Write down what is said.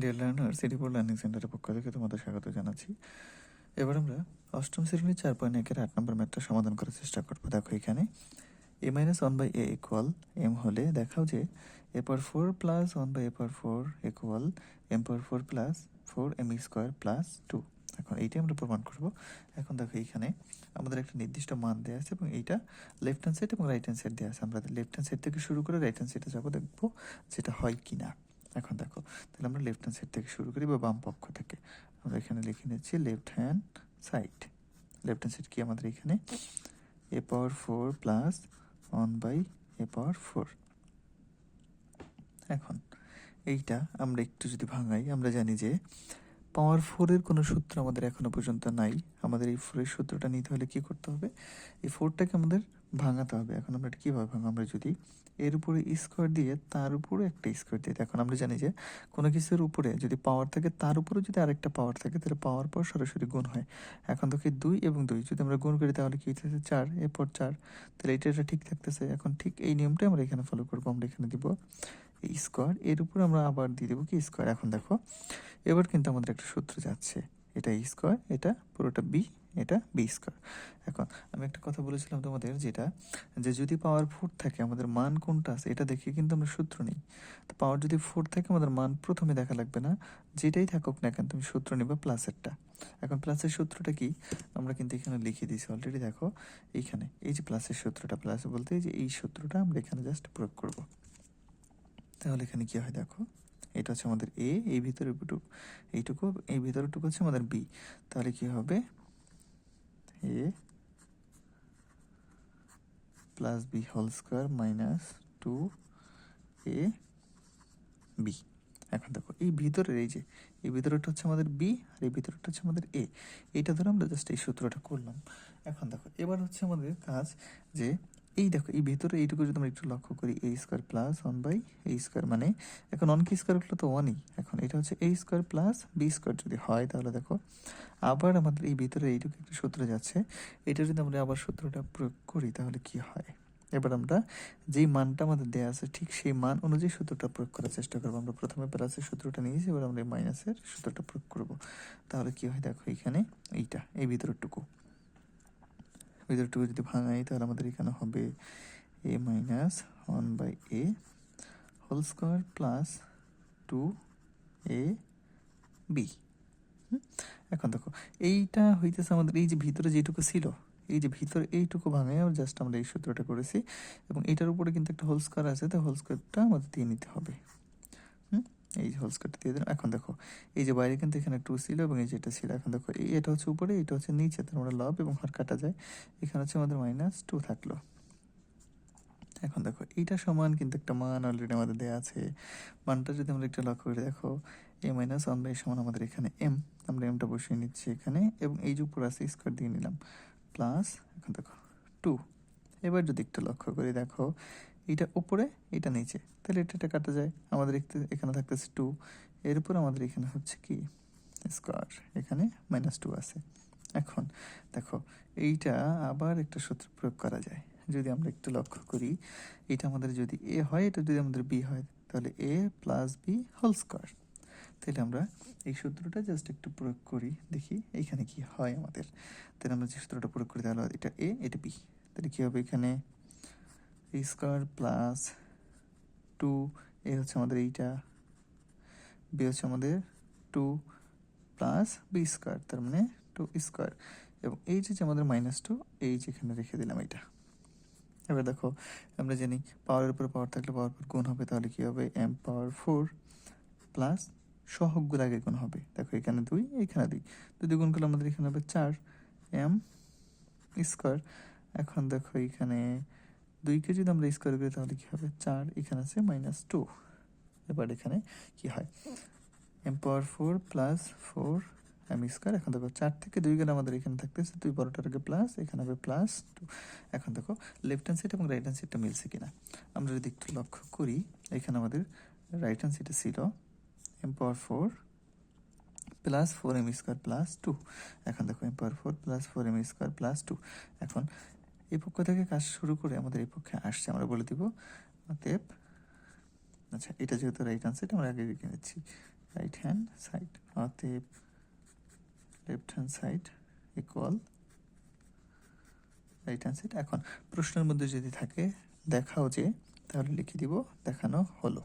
Deer learner সিটিপুর learning সেন্টারের পক্ষ থেকে তোমাদের স্বাগত জানাচ্ছি। এবার আমরা অষ্টম শ্রেণির চার পয়েন্ট একের আট নম্বর ম্যাথটা সমাধান করার চেষ্টা করব। দেখো এখানে A minus one by A equal M হলে দেখাও যে A power four plus one by A power four equal M power four plus four M square plus two এখন এইটাই আমরা প্রমাণ করব। এখন দেখো এইখানে আমাদের একটা নির্দিষ্ট মান দেওয়া আছে এবং এইটা লেফট হ্যান্ড সাইড এবং রাইট হ্যান্ড সাইড দেওয়া আছে। আমরা লেফট হ্যান্ড সাইড থেকে শুরু করে রাইট হ্যান্ড সাইডে যাব, দেখব যেটা হয় কি না এখন দেখো, তাহলে আমরা লেফট হ্যান্ড সাইড থেকে শুরু করি বা বাম পক্ষ থেকে। আমরা এখানে লিখে নিচ্ছি left hand side left hand side কি আমাদের এখানে? A power four plus one by a power four এখন, এইটা আমরা একটু যদি ভাঙাই, আমরা জানি যে পাওয়ার ফোরের কোনো সূত্র আমাদের এখনও পর্যন্ত নাই। আমাদের এই ফোরের সূত্রটা নিতে হলে কি করতে হবে? এই ফোরটাকে আমাদের ভাঙাতে হবে। এখন আমরা এটা কীভাবে ভাঙবো? আমরা যদি এর উপরে স্কোয়ার দিয়ে তার উপরে একটা স্কোয়ার দিয়ে এখন আমরা জানি যে কোনো কিছুর উপরে যদি পাওয়ার থাকে, তার উপরে যদি আরেকটা পাওয়ার থাকে, তাহলে পাওয়ার পর সরাসরি গুণ হয়। এখন তোকে দুই এবং দুই, যদি আমরা গুণ করি তাহলে কী হইতেছে? চার এরপর চার। তাহলে এটা এটা ঠিক থাকতেছে। এখন ঠিক এই নিয়মটাই আমরা এখানে ফলো করব, আমরা এখানে দিব স্কোয়ার এর উপরে আমরা আবার দিয়ে দেবো কি? স্কোয়ার এখন দেখো, এবার কিন্তু আমাদের একটা সূত্র যাচ্ছে। এটা স্কোয়ার এটা পুরোটা বি এটা বি স্কোয়ার এখন আমি একটা কথা বলেছিলাম তোমাদের, যেটা যে যদি পাওয়ার ফোর থাকে, আমাদের মান কোনটা আছে, এটা দেখে কিন্তু আমরা সূত্র নিই। তো পাওয়ার যদি ফোর থাকে, আমাদের মান প্রথমে দেখা লাগবে না, যেটাই থাকুক না কেন, তুমি সূত্র নেবে প্লাসেরটা এখন প্লাসের সূত্রটা কি? আমরা কিন্তু এখানে লিখে দিয়েছি অলরেডি দেখো, এইখানে। এই যে প্লাসের সূত্রটা প্লাস বলতে যে এই সূত্রটা আমরা এখানে জাস্ট প্রয়োগ করব। তাহলে এখানে কি হয় দেখো, এটা হচ্ছে আমাদের এ এই ভিতরে এইটুকু, এই ভিতরেটুকু হচ্ছে আমাদের বি তাহলে কি হবে? A plus b whole square minus two a b. এখন দেখো, এই ভিতরের এই যে, এই ভিতরেটা হচ্ছে আমাদের বি আর এই ভিতরেটা হচ্ছে আমাদের এ। এইটা ধরে আমরা জাস্ট এই সূত্রটা করলাম। এখন দেখো, এবার হচ্ছে আমাদের কাজ যে এই দেখো, এই ভেতরে এইটুকু যদি আমরা একটু লক্ষ্য করি a square plus one by a square মানে এখন অন কি স্কোয়ার করলে তো ওয়ানই এখন এটা হচ্ছে a square plus b square যদি হয় তাহলে দেখো, আবার আমাদের এই ভিতরে এইটুকু একটু সূত্র যাচ্ছে। এটা যদি আমরা আবার সূত্রটা প্রয়োগ করি তাহলে কি হয়? এবার আমরা যেই মানটা আমাদের দেওয়া আছে, ঠিক সেই মান অনুযায়ী সূত্রটা প্রয়োগ করার চেষ্টা করব। আমরা প্রথমে প্লাসের সূত্রটা নিয়েছি, এবার আমরা এই মাইনাসের সূত্রটা প্রয়োগ করব। তাহলে কি হয় দেখো এখানে এইটা, এই ভিতরেরটুকু। ভিতরটুকু যদি ভাঙাই তাহলে আমাদের এখানে হবে a minus one by a whole square plus two a b এখন দেখো, এইটা হইতেছে আমাদের এই যে ভিতরে যেটুকু ছিল, এই যে ভিতরে এইটুকু ভাঙাই জাস্ট আমরা এই সূত্রটা করেছি, এবং এটার উপরে কিন্তু একটা হোল স্কোয়ার আছে, তো হোল স্কোয়ারটা আমাদের দিয়ে নিতে হবে। এই যে হোল স্কোয়ারটা দিয়ে দিলাম। এখন দেখো, এই যে বাইরে কিন্তু এখানে টু ছিল এবং এই যেটা ছিল এখন দেখো, এই এটা হচ্ছে উপরে, এটা হচ্ছে নিচে, তার মানে লব এবং হার কাটা যায়। এখানে হচ্ছে আমাদের মাইনাস টু থাকল। এখন দেখো, এইটা সমান কিন্তু একটা মান অলরেডি আমাদের দেওয়া আছে। মানটা যদি আমরা একটু লক্ষ্য করে দেখো এ মাইনাস ওয়ান বাই সমান আমাদের এখানে এম আমরা এমটা বসিয়ে নিচ্ছি এখানে এবং এই যে উপর আছে স্কোয়ার দিয়ে নিলাম। প্লাস এখন দেখো টু এবার যদি একটু লক্ষ্য করি দেখো এইটা উপরে এটা নিচে। তাহলে এটা এটা কাটা যায়। আমাদের এখানে থাকতেছে টু এর উপর আমাদের এখানে হচ্ছে কি? স্কোয়ার এখানে মাইনাস টু আছে। এখন দেখো, এইটা আবার একটা সূত্র প্রয়োগ করা যায়। যদি আমরা একটু লক্ষ্য করি, এটা আমাদের যদি এ হয়, এটা যদি আমাদের বি হয়, তাহলে a plus b whole square তাহলে আমরা এই সূত্রটা জাস্ট একটু প্রয়োগ করি, দেখি এইখানে কি হয় আমাদের। তাহলে আমরা যে সূত্রটা প্রয়োগ করি, তাহলে এটা এ এটা বি তাহলে কী হবে এখানে? স্কোয়ার প্লাস টু এ হচ্ছে আমাদের এইটা। বি হচ্ছে আমাদের টু প্লাস বি স্কোয়ার তার মানে টু স্কোয়ার এবং এই যে আমাদের মাইনাস টু এই যেখানে রেখে দিলাম এইটা। এবার দেখো, আমরা জানি পাওয়ারের উপর পাওয়ার থাকলে পাওয়ার পর গুণ হবে, তাহলে কী হবে? এম পাওয়ার ফোর প্লাস সহগগুলো আগে গুণ হবে। দেখো, এখানে দুই এখানে দুই। দুই গুণ করলে আমাদের এখানে হবে চার। এম স্কোয়ার এখন দেখো, এখানে দুইকে যদি আমরা স্কোয়ার করি তাহলে কী হবে? চার, এখানে আছে মাইনাস টু এবার এখানে কি হয়? M power four plus four m square এখন দেখো চার থেকে দুই গেলে আমাদের এখানে থাকতেছে দুই বারোটার আগে প্লাস এখানে হবে প্লাস টু এখন দেখো লেফট হ্যান্ড সাইড এবং রাইট হ্যান্ড সাইডটা মিলছে কিনা? আমরা যদি একটু লক্ষ্য করি, এখানে আমাদের রাইট হ্যান্ড সাইডে ছিল m power four plus four m square plus two এখন দেখো m power four plus four m square plus two এখন এই পক্ষ থেকে কাজ শুরু করে আমাদের এই পক্ষে আসছে, আমরা বলে দিব অতএব আচ্ছা এটা যেহেতু রাইট হ্যান্ড আনসার আমরা আগে লিখে নিচ্ছি। রাইট হ্যান্ড সাইড অতএব left hand side equal right hand side এখন প্রশ্নের মধ্যে যদি থাকে, দেখাও যে, তাহলে লিখে দিব, দেখানো হলো।